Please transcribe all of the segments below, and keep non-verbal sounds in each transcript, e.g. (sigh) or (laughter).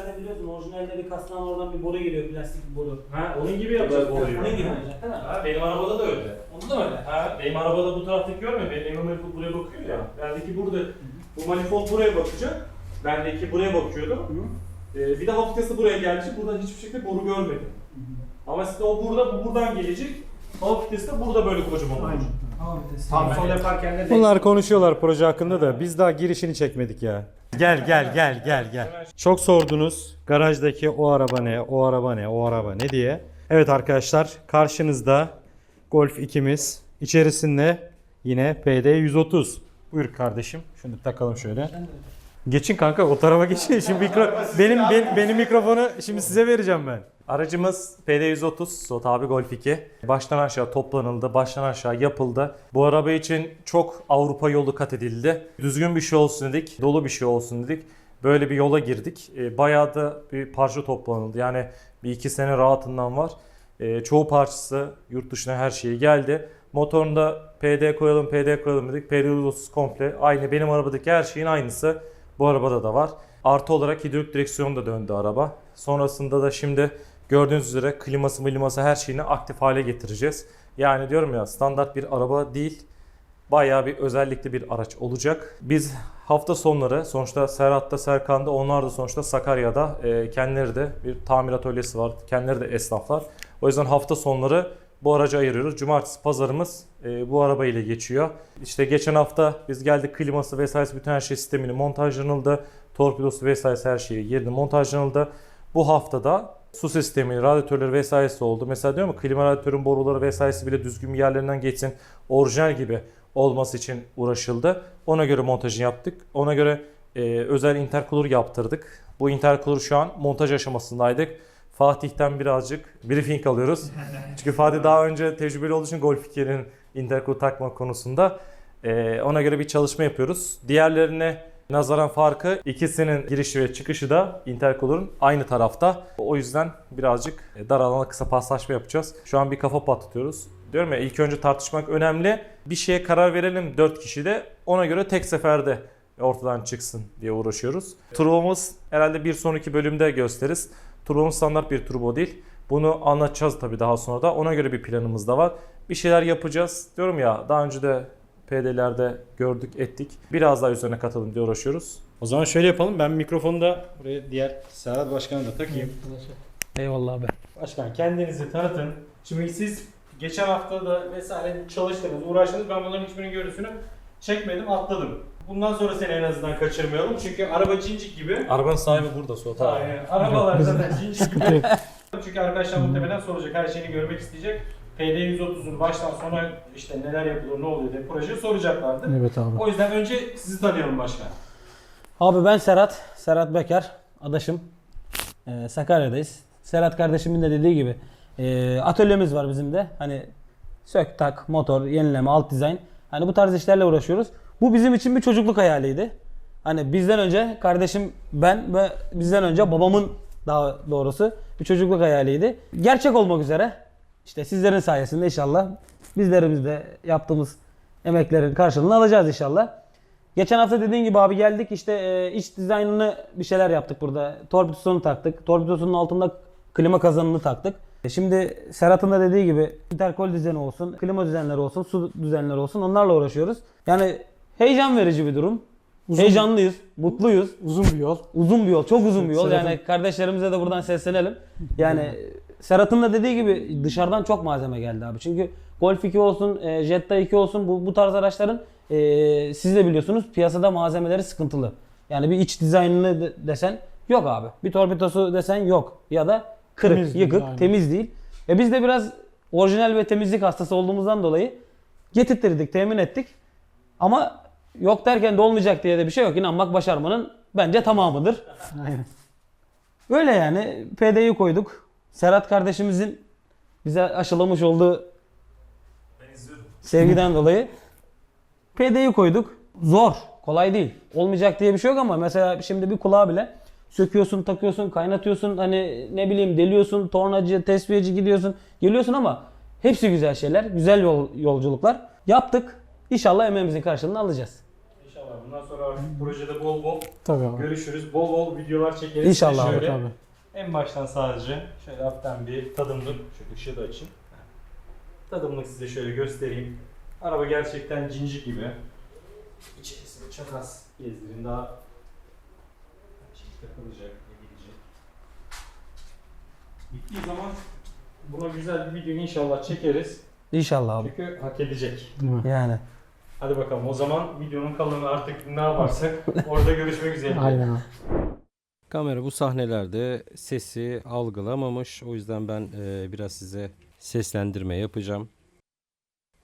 Zaten biliyorsun orijinalde bir kastan oradan bir boru geliyor plastik bir boru. Ha onun gibi yapacağız boruyu. Onun gibi olacak değil mi? Ha, benim arabada da öyle. Onu da öyle. Ha, benim arabada bu taraftaki görmüyor Benim evim manifold buraya bakıyor ya. Bendeki burada. Bu manifold buraya bakacak. Bendeki buraya bakıyordu. Ee, bir de haftası buraya gelecek. Buradan hiçbir şekilde boru görmedim. Ama sizde o burada, bu buradan gelecek. Hava filtresi de burada böyle kocaman olacak. Hava vitesi. Tam son yaparken de Bunlar konuşuyorlar proje hakkında da biz daha girişini çekmedik ya. Gel gel gel gel gel. Çok sordunuz garajdaki o araba ne, o araba ne, o araba ne diye. Evet arkadaşlar karşınızda Golf 2'miz. İçerisinde yine PD 130. Buyur kardeşim. Şunu takalım şöyle. Geçin kanka o tarafa geçin. Şimdi mikro benim ben- benim mikrofonu şimdi size vereceğim ben. Aracımız PD130 Suat abi Golf 2. Baştan aşağı toplanıldı, baştan aşağı yapıldı. Bu araba için çok Avrupa yolu kat edildi. Düzgün bir şey olsun dedik, dolu bir şey olsun dedik. Böyle bir yola girdik. E, Bayağı da bir parça toplanıldı. Yani bir iki sene rahatından var. E, çoğu parçası yurt dışına her şeyi geldi. Motorunda PD koyalım, PD koyalım dedik. PD130 komple aynı. Benim arabadaki her şeyin aynısı. Bu arabada da var. Artı olarak hidrolik direksiyon da döndü araba. Sonrasında da şimdi gördüğünüz üzere kliması miliması her şeyini aktif hale getireceğiz. Yani diyorum ya standart bir araba değil. Bayağı bir özellikli bir araç olacak. Biz hafta sonları sonuçta Serhat'ta Serkan'da onlar da sonuçta Sakarya'da e, kendileri de bir tamir atölyesi var. Kendileri de esnaflar. O yüzden hafta sonları bu aracı ayırıyoruz. Cumartesi pazarımız e, bu araba ile geçiyor. İşte geçen hafta biz geldik kliması vesairesi bütün her şey sistemini montajlanıldı. Torpidosu vesairesi her şeyi yerine montajlanıldı. Bu haftada su sistemi, radyatörleri vesairesi oldu. Mesela diyorum klima radyatörün boruları vesairesi bile düzgün bir yerlerinden geçsin. Orijinal gibi olması için uğraşıldı. Ona göre montajını yaptık. Ona göre e, özel intercooler yaptırdık. Bu intercooler şu an montaj aşamasındaydık. Fatih'ten birazcık briefing alıyoruz. (laughs) Çünkü Fatih daha önce tecrübeli olduğu için Golf 2'nin intercooler takma konusunda e, ona göre bir çalışma yapıyoruz. Diğerlerine nazaran farkı ikisinin girişi ve çıkışı da intercooler'ın aynı tarafta. O yüzden birazcık dar alana kısa paslaşma yapacağız. Şu an bir kafa patlatıyoruz. Diyorum ya ilk önce tartışmak önemli. Bir şeye karar verelim 4 kişi de ona göre tek seferde ortadan çıksın diye uğraşıyoruz. Turbomuz herhalde bir sonraki bölümde gösteririz. Turbomuz standart bir turbo değil. Bunu anlatacağız tabii daha sonra da. Ona göre bir planımız da var. Bir şeyler yapacağız. Diyorum ya daha önce de PD'lerde gördük ettik. Biraz daha üzerine katalım diye uğraşıyoruz. O zaman şöyle yapalım. Ben mikrofonu da buraya diğer Serhat Başkan'a da takayım. Eyvallah abi. Başkan kendinizi tanıtın. Şimdi siz geçen hafta da vesaire çalıştınız, uğraştınız. Ben bunların hiçbirinin görüntüsünü çekmedim, atladım. Bundan sonra seni en azından kaçırmayalım. Çünkü araba cincik gibi. Arabanın sahibi burada Suat abi. Aynen. Arabalar zaten cincik (laughs) gibi. Çünkü arkadaşlar muhtemelen soracak, her şeyini görmek isteyecek. PD130'un baştan sona işte neler yapılır, ne oluyor diye proje soracaklardır. Evet abi. O yüzden önce sizi tanıyalım başkan. Abi ben Serhat. Serhat Bekar. Adaşım. Ee, Sakarya'dayız. Serhat kardeşimin de dediği gibi e, atölyemiz var bizim de. Hani sök tak, motor, yenileme, alt dizayn. Hani bu tarz işlerle uğraşıyoruz. Bu bizim için bir çocukluk hayaliydi. Hani bizden önce kardeşim ben ve bizden önce babamın daha doğrusu bir çocukluk hayaliydi. Gerçek olmak üzere. İşte sizlerin sayesinde inşallah bizlerimiz de yaptığımız emeklerin karşılığını alacağız inşallah. Geçen hafta dediğin gibi abi geldik işte e, iç dizaynını bir şeyler yaptık burada. Torpidosunu taktık. Torpidosunun altında klima kazanını taktık. E, Şimdi Serhat'ın da dediği gibi interkol düzeni olsun, klima düzenleri olsun, su düzenleri olsun onlarla uğraşıyoruz. Yani heyecan verici bir durum. Heyecanlıyız, mutluyuz. Uzun bir yol. Uzun bir yol, çok uzun bir yol. Serhat'ın- Yani kardeşlerimize de buradan seslenelim. Yani (laughs) Serhat'ın da dediği gibi dışarıdan çok malzeme geldi abi. Çünkü Golf 2 olsun, e, Jetta 2 olsun bu, bu tarz araçların e, siz de biliyorsunuz piyasada malzemeleri sıkıntılı. Yani bir iç dizaynını de- desen yok abi. Bir torpidosu desen yok. Ya da kırık, Temiz değil, yıkık, aynen. temiz değil. E biz de biraz orijinal ve temizlik hastası olduğumuzdan dolayı getirttirdik, temin ettik. Ama yok derken de olmayacak diye de bir şey yok. İnanmak başarmanın bence tamamıdır. Aynen. Öyle yani PD'yi koyduk. Serhat kardeşimizin bize aşılamış olduğu sevgiden dolayı PD'yi koyduk. Zor, kolay değil. Olmayacak diye bir şey yok ama mesela şimdi bir kulağı bile söküyorsun, takıyorsun, kaynatıyorsun, hani ne bileyim deliyorsun, tornacı, tesviyeci gidiyorsun, geliyorsun ama hepsi güzel şeyler, güzel yol, yolculuklar. Yaptık. İnşallah emeğimizin karşılığını alacağız. İnşallah bundan sonra artık projede bol bol Tabii abi. görüşürüz. Bol bol videolar çekeriz. İnşallah abi Şöyle tabii. En baştan sadece şöyle hafiften bir tadımlık, şu ışığı da açayım. Tadımlık size şöyle göstereyim. Araba gerçekten cinci gibi. İçerisini çok az gezdirin daha şey takılacak, ne gidecek. Bittiği zaman buna güzel bir video inşallah çekeriz. İnşallah abi. Çünkü hak edecek. Yani. Hadi bakalım o zaman videonun kalanı artık ne yaparsak (laughs) orada görüşmek üzere. Aynen abi. Kamera bu sahnelerde sesi algılamamış. O yüzden ben e, biraz size seslendirme yapacağım.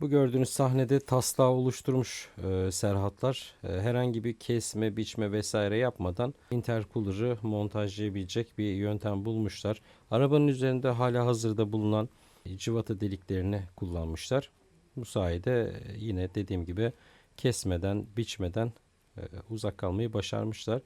Bu gördüğünüz sahnede taslağı oluşturmuş e, Serhatlar. E, herhangi bir kesme, biçme vesaire yapmadan intercooler'ı montajlayabilecek bir yöntem bulmuşlar. Arabanın üzerinde hala hazırda bulunan cıvata deliklerini kullanmışlar. Bu sayede e, yine dediğim gibi kesmeden, biçmeden e, uzak kalmayı başarmışlar.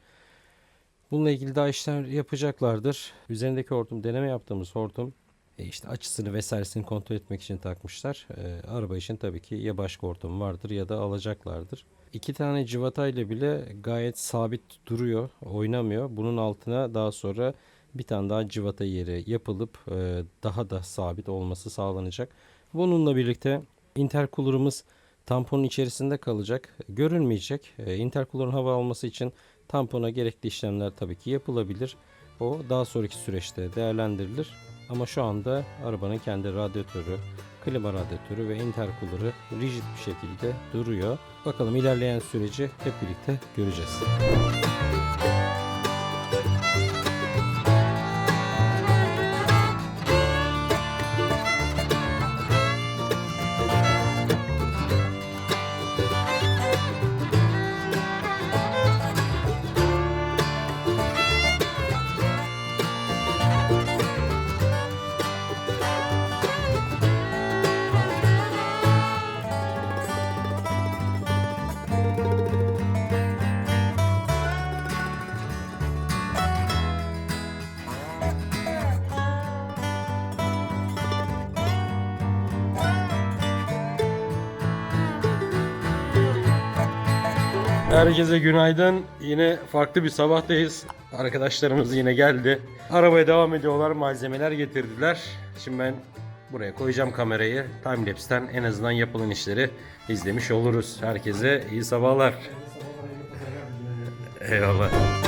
Bununla ilgili daha işler yapacaklardır. Üzerindeki hortum, deneme yaptığımız hortum e, işte açısını vesairesini kontrol etmek için takmışlar. E, araba için tabii ki ya başka hortum vardır ya da alacaklardır. İki tane civatayla bile gayet sabit duruyor, oynamıyor. Bunun altına daha sonra bir tane daha civata yeri yapılıp e, daha da sabit olması sağlanacak. Bununla birlikte intercooler'ımız tamponun içerisinde kalacak. Görünmeyecek. E, intercooler'ın hava alması için tampona gerekli işlemler tabii ki yapılabilir. O daha sonraki süreçte değerlendirilir. Ama şu anda arabanın kendi radyatörü, klima radyatörü ve intercooler'ı rigid bir şekilde duruyor. Bakalım ilerleyen süreci hep birlikte göreceğiz. Herkese günaydın. Yine farklı bir sabahtayız. Arkadaşlarımız yine geldi. Arabaya devam ediyorlar. Malzemeler getirdiler. Şimdi ben buraya koyacağım kamerayı. Timelapse'ten en azından yapılan işleri izlemiş oluruz. Herkese iyi sabahlar. Eyvallah.